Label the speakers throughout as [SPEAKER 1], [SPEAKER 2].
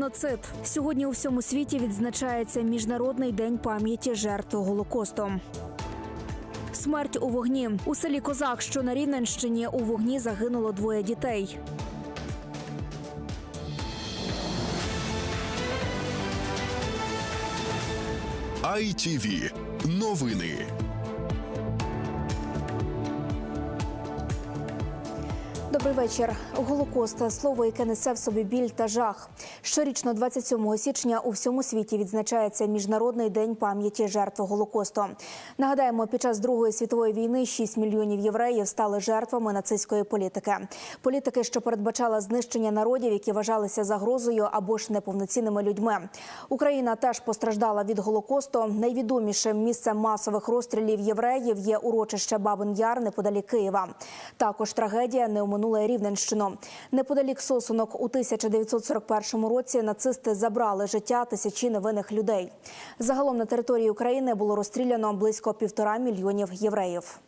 [SPEAKER 1] Геноцид сьогодні у всьому світі відзначається міжнародний день пам'яті жертв голокосту. Смерть у вогні у селі Козак, що на Рівненщині, у вогні загинуло двоє дітей.
[SPEAKER 2] ITV. Новини.
[SPEAKER 1] Добрий вечір. Голокост слово, яке несе в собі біль та жах. Щорічно, 27 січня, у всьому світі відзначається міжнародний день пам'яті жертв голокосту. Нагадаємо, під час Другої світової війни 6 мільйонів євреїв стали жертвами нацистської політики. Політики, що передбачала знищення народів, які вважалися загрозою або ж неповноцінними людьми. Україна теж постраждала від голокосту. Найвідомішим місцем масових розстрілів євреїв є урочище Бабин Яр неподалік Києва. Також трагедія не оминула Рівненщину. Неподалік Сосунок у 1941 році нацисти забрали життя тисячі невинних людей. Загалом на території України було розстріляно близько півтора мільйонів євреїв.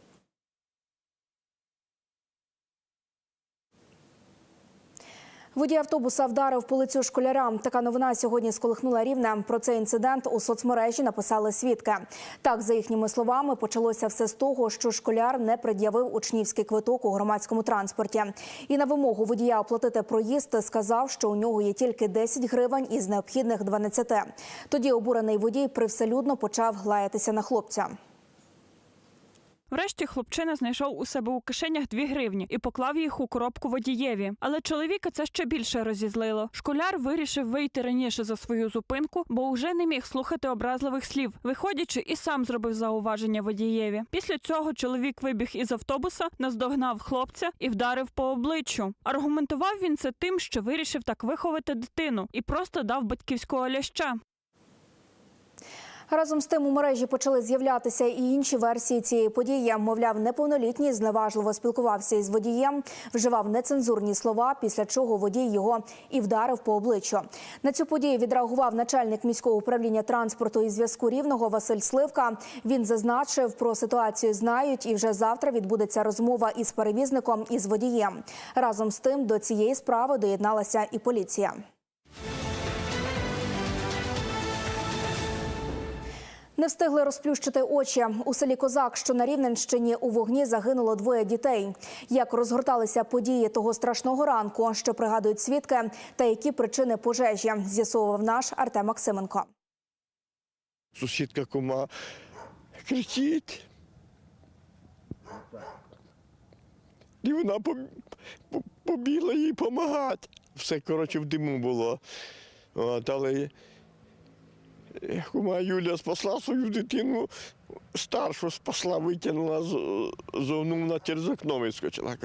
[SPEAKER 1] Водій автобуса вдарив по лицю школярам. Така новина сьогодні сколихнула рівне. Про цей інцидент у соцмережі написали свідки. Так, за їхніми словами, почалося все з того, що школяр не пред'явив учнівський квиток у громадському транспорті. І на вимогу водія оплатити проїзд сказав, що у нього є тільки 10 гривень із необхідних 12. Тоді обурений водій привселюдно почав лаятися на хлопця.
[SPEAKER 3] Врешті хлопчина знайшов у себе у кишенях дві гривні і поклав їх у коробку водієві. Але чоловіка це ще більше розізлило. Школяр вирішив вийти раніше за свою зупинку, бо вже не міг слухати образливих слів. Виходячи, і сам зробив зауваження водієві. Після цього чоловік вибіг із автобуса, наздогнав хлопця і вдарив по обличчю. Аргументував він це тим, що вирішив так виховати дитину і просто дав батьківського ляща.
[SPEAKER 1] Разом з тим у мережі почали з'являтися і інші версії цієї події. Мовляв, неповнолітній зневажливо спілкувався із водієм, вживав нецензурні слова, після чого водій його і вдарив по обличчю. На цю подію відреагував начальник міського управління транспорту і зв'язку рівного Василь Сливка. Він зазначив, про ситуацію знають, і вже завтра відбудеться розмова із перевізником і з водієм. Разом з тим до цієї справи доєдналася і поліція. Не встигли розплющити очі. У селі Козак, що на Рівненщині, у вогні загинуло двоє дітей. Як розгорталися події того страшного ранку, що пригадують свідки, та які причини пожежі, з'ясовував наш Артем Максименко.
[SPEAKER 4] Сусідка кума кричить. І вона поб- побігла їй допомагати. Все, коротше, в диму було. От, але кума Юля спасла свою дитину, старшу спасла, витягнула з, на через окно вискочила.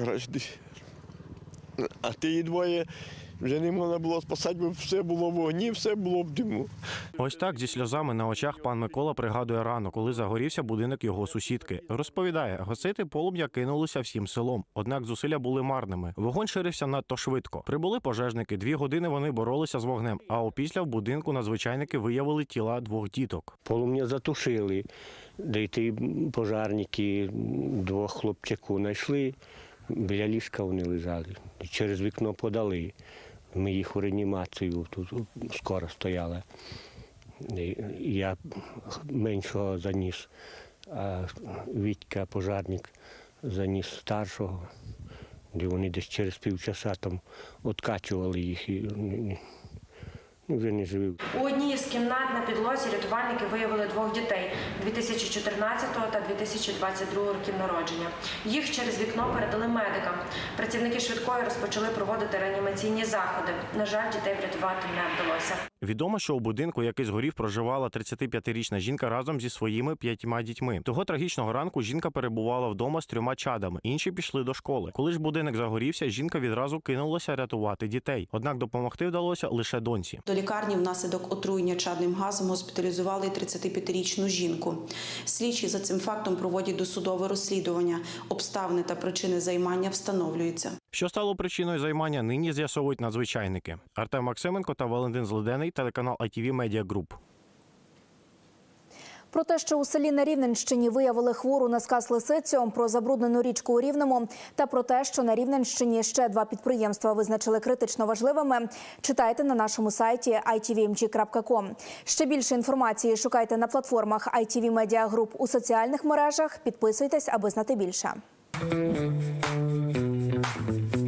[SPEAKER 4] А ті двоє вже не можна було спасати, бо все було в вогні, все було в диму.
[SPEAKER 5] Ось так зі сльозами на очах пан Микола пригадує ранок, коли загорівся будинок його сусідки. Розповідає, гасити полум'я кинулися всім селом. Однак зусилля були марними. Вогонь ширився надто швидко. Прибули пожежники. Дві години вони боролися з вогнем. А опісля в будинку надзвичайники виявили тіла двох діток.
[SPEAKER 6] Полум'я затушили, де й пожарники двох хлопчаку знайшли, біля ліжка вони лежали. І Через вікно подали. Ми їх у реанімацію тут скоро стояли. Я меншого заніс, а Вітька, пожарник, заніс старшого, де вони десь через півчаса там откачували їх і вже не живі.
[SPEAKER 7] У одній з кімнат на підлозі рятувальники виявили двох дітей 2014 та 2022 років народження. Їх через вікно передали медикам. Працівники швидкої розпочали проводити реанімаційні заходи. На жаль, дітей врятувати не вдалося.
[SPEAKER 5] Відомо, що у будинку, який згорів, проживала 35-річна жінка разом зі своїми п'ятьма дітьми. Того трагічного ранку жінка перебувала вдома з трьома чадами. Інші пішли до школи. Коли ж будинок загорівся, жінка відразу кинулася рятувати дітей. Однак допомогти вдалося лише доньці.
[SPEAKER 8] До лікарні внаслідок отруєння чадним газом госпіталізували 35-річну жінку. Слідчі за цим фактом проводять досудове розслідування. Обставини та причини займання встановлюються.
[SPEAKER 5] Що стало причиною займання, нині з'ясовують надзвичайники. Артем Максименко та Валентин Злидений, телеканал ITV Media Group.
[SPEAKER 1] Про те, що у селі на Рівненщині виявили хвору на сказ лисицю, про забруднену річку у Рівному та про те, що на Рівненщині ще два підприємства визначили критично важливими, читайте на нашому сайті itvmg.com. Ще більше інформації шукайте на платформах ITV Media Group у соціальних мережах. Підписуйтесь, аби знати більше. うん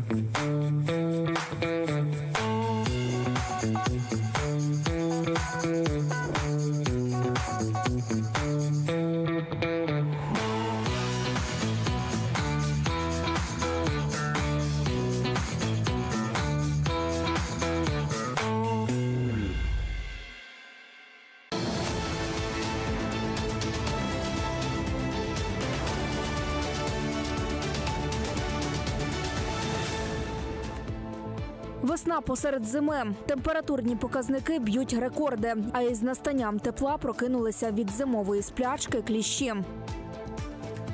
[SPEAKER 1] Весна посеред зими. Температурні показники б'ють рекорди. А із настанням тепла прокинулися від зимової сплячки кліщі.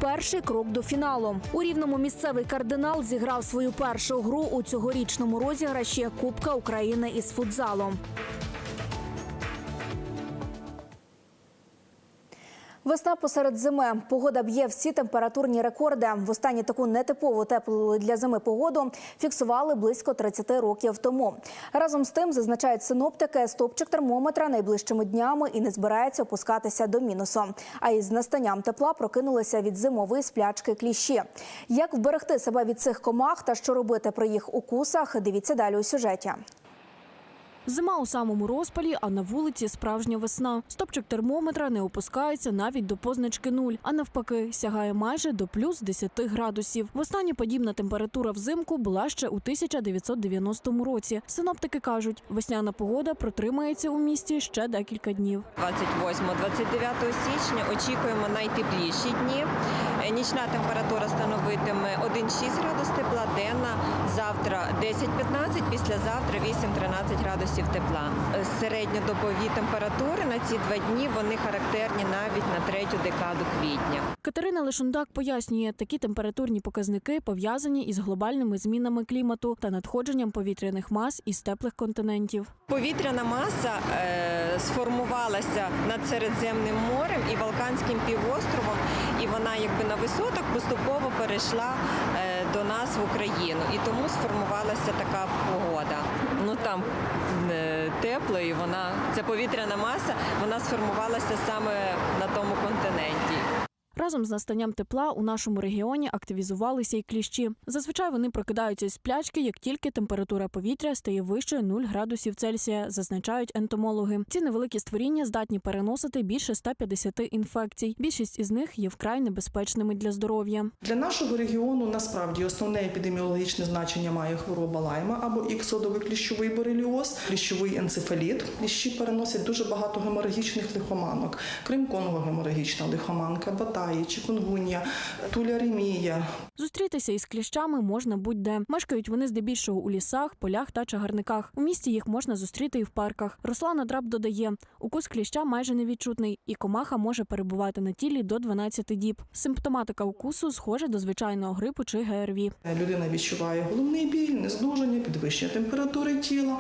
[SPEAKER 1] Перший крок до фіналу. У рівному місцевий кардинал зіграв свою першу гру у цьогорічному розіграші Кубка України із футзалу. Весна посеред зими. Погода б'є всі температурні рекорди. Востаннє таку нетипову теплу для зими погоду фіксували близько 30 років тому. Разом з тим, зазначають синоптики, стопчик термометра найближчими днями і не збирається опускатися до мінусу. А із настанням тепла прокинулися від зимової сплячки кліщі. Як вберегти себе від цих комах та що робити при їх укусах? Дивіться далі у сюжеті.
[SPEAKER 9] Зима у самому розпалі, а на вулиці справжня весна. Стопчик термометра не опускається навіть до позначки нуль, а навпаки, сягає майже до плюс 10 градусів. Востаннє подібна температура взимку була ще у 1990 році. Синоптики кажуть, весняна погода протримається у місті ще декілька днів.
[SPEAKER 10] 28-29 січня очікуємо найтепліші дні. Е, Нічна температура становитиме 1,6 градус тепла, денна завтра 10-15, післязавтра 8-13 градусів тепла. Е, Середньодобові температури на ці два дні вони характерні навіть на третю декаду квітня.
[SPEAKER 9] Катерина Лишундак пояснює, такі температурні показники пов'язані із глобальними змінами клімату та надходженням повітряних мас із теплих континентів.
[SPEAKER 10] Повітряна маса е, сформувалася над Середземним морем і Балканським півостровом, і вона якби на висотах поступово перейшла е, до нас в Україну. І тому сформувалася така погода. Ну там е, тепло, і вона ця повітряна маса вона сформувалася саме на тому континенті.
[SPEAKER 9] Разом з настанням тепла у нашому регіоні активізувалися й кліщі. Зазвичай вони прокидаються з сплячки, як тільки температура повітря стає вищою 0 градусів Цельсія, зазначають ентомологи. Ці невеликі створіння здатні переносити більше 150 інфекцій. Більшість із них є вкрай небезпечними для здоров'я.
[SPEAKER 11] Для нашого регіону насправді основне епідеміологічне значення має хвороба лайма або іксодовий кліщовий бореліоз, кліщовий енцефаліт. Кліщі переносять дуже багато геморагічних лихоманок, крім конгогеморагічна лихоманка, батаї, чикунгунія, туляремія,
[SPEAKER 9] Зустрітися із кліщами можна будь-де. Мешкають вони здебільшого у лісах, полях та чагарниках. У місті їх можна зустріти і в парках. Руслана Драб додає, укус кліща майже невідчутний, і комаха може перебувати на тілі до 12 діб. Симптоматика укусу схожа до звичайного грипу чи ГРВІ.
[SPEAKER 11] Людина відчуває головний біль, нездужання, підвищення температури тіла,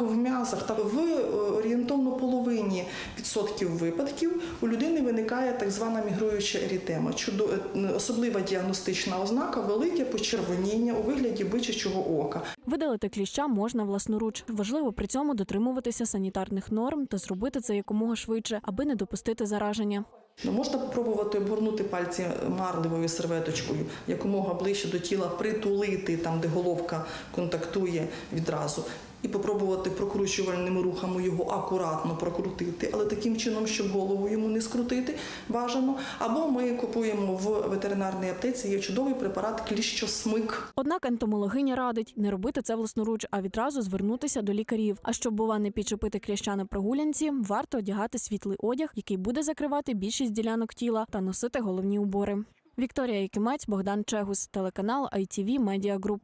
[SPEAKER 11] е, в м'язах. Та в е, орієнтовно половині відсотків випадків у людини виникає так звана мігруюча ерітема. Чудо- е, Особлива діагностична ознака велике почервоніння у вигляді бичачого ока.
[SPEAKER 9] Видалити кліща можна власноруч. Важливо при цьому дотримуватися санітарних норм та зробити це якомога швидше, аби не допустити зараження.
[SPEAKER 11] Ну, можна спробувати обгорнути пальці марливою серветочкою, якомога ближче до тіла притулити там, де головка контактує відразу, і попробувати прокручувальними рухами його акуратно прокрутити, але таким чином, щоб голову йому не скрутити, бажано. Або ми купуємо в ветеринарній аптеці є чудовий препарат кліщосмик.
[SPEAKER 9] Однак ентомологиня радить не робити це власноруч, а відразу звернутися до лікарів. А щоб бува не підчепити кліща на прогулянці, варто одягати світлий одяг, який буде закривати більшість ділянок тіла та носити головні убори. Вікторія Якимець, Богдан Чегус, телеканал ITV Media Group.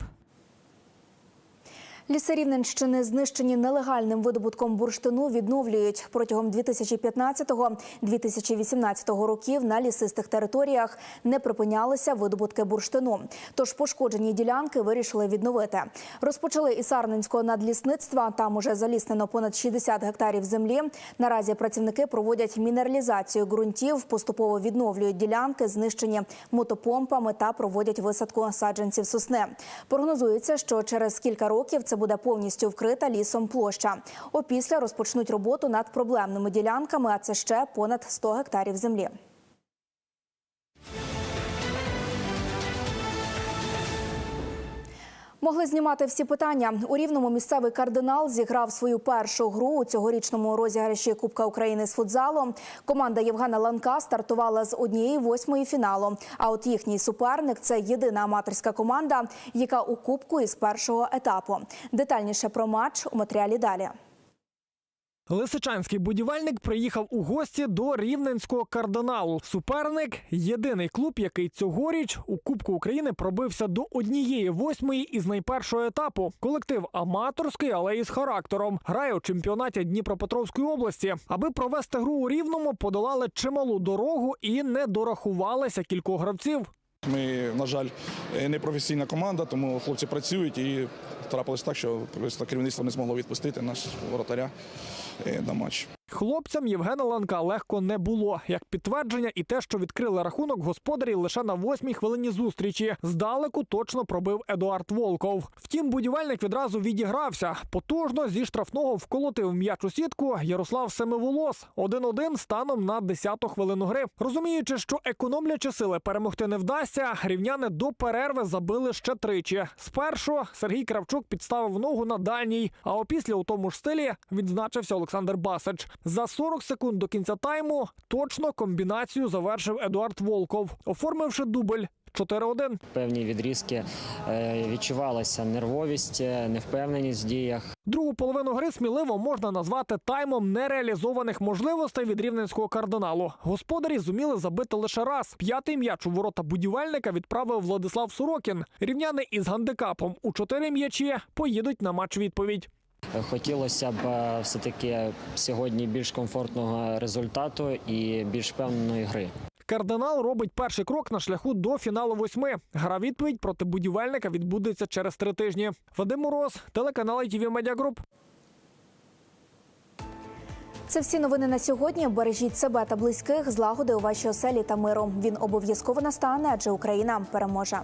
[SPEAKER 1] Ліси Рівненщини, знищені нелегальним видобутком бурштину, відновлюють протягом 2015-2018 років на лісистих територіях не припинялися видобутки бурштину. Тож пошкоджені ділянки вирішили відновити. Розпочали із Сарненського надлісництва. Там уже заліснено понад 60 гектарів землі. Наразі працівники проводять мінералізацію ґрунтів, поступово відновлюють ділянки, знищені мотопомпами та проводять висадку саджанців сосни. Прогнозується, що через кілька років це буде повністю вкрита лісом площа. Опісля розпочнуть роботу над проблемними ділянками, а це ще понад 100 гектарів землі. Могли знімати всі питання. У рівному місцевий кардинал зіграв свою першу гру у цьогорічному розіграші Кубка України з футзалу. Команда Євгена Ланка стартувала з однієї восьмої фіналу. А от їхній суперник це єдина аматорська команда, яка у кубку із першого етапу. Детальніше про матч у матеріалі далі.
[SPEAKER 12] Лисичанський будівельник приїхав у гості до рівненського кардиналу. Суперник єдиний клуб, який цьогоріч у Кубку України пробився до однієї восьмої із найпершого етапу. Колектив аматорський, але із характером. Грає у чемпіонаті Дніпропетровської області. Аби провести гру у рівному, подолали чималу дорогу і не дорахувалися кількох гравців.
[SPEAKER 13] Ми, на жаль, не професійна команда, тому хлопці працюють і трапилось так, що керівництво не змогло відпустити наш воротаря е, на матч.
[SPEAKER 12] Хлопцям Євгена Ланка легко не було. Як підтвердження, і те, що відкрили рахунок господарі лише на восьмій хвилині зустрічі. Здалеку точно пробив Едуард Волков. Втім, будівельник відразу відігрався. Потужно зі штрафного вколотив м'яч у сітку Ярослав Семиволос. 1-1 станом на 10-ту хвилину гри. Розуміючи, що економлячи сили перемогти не вдасться, рівняни до перерви забили ще тричі. Спершу Сергій Кравчук підставив ногу на дальній, а опісля у тому ж стилі відзначився Олександр Басич. За 40 секунд до кінця тайму точно комбінацію завершив Едуард Волков, оформивши дубль 4-1.
[SPEAKER 14] Певні відрізки е, відчувалася нервовість, е, невпевненість в діях.
[SPEAKER 12] Другу половину гри сміливо можна назвати таймом нереалізованих можливостей від рівненського кардиналу. Господарі зуміли забити лише раз. П'ятий м'яч у ворота будівельника відправив Владислав Сорокін. Рівняни із гандикапом у чотири м'ячі поїдуть на матч відповідь.
[SPEAKER 14] Хотілося б е, все-таки сьогодні більш комфортного результату і більш впевненої гри.
[SPEAKER 12] Кардинал робить перший крок на шляху до фіналу восьми. Гра відповідь проти будівельника відбудеться через три тижні. Вадим Мороз, телеканал ITV Media Group.
[SPEAKER 1] Це всі новини на сьогодні. Бережіть себе та близьких, злагоди у вашій оселі та миру. Він обов'язково настане, адже Україна переможе.